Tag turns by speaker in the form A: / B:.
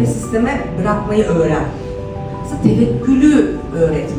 A: ve sisteme bırakmayı öğren. Aslında tevekkülü öğretmeye çalışır.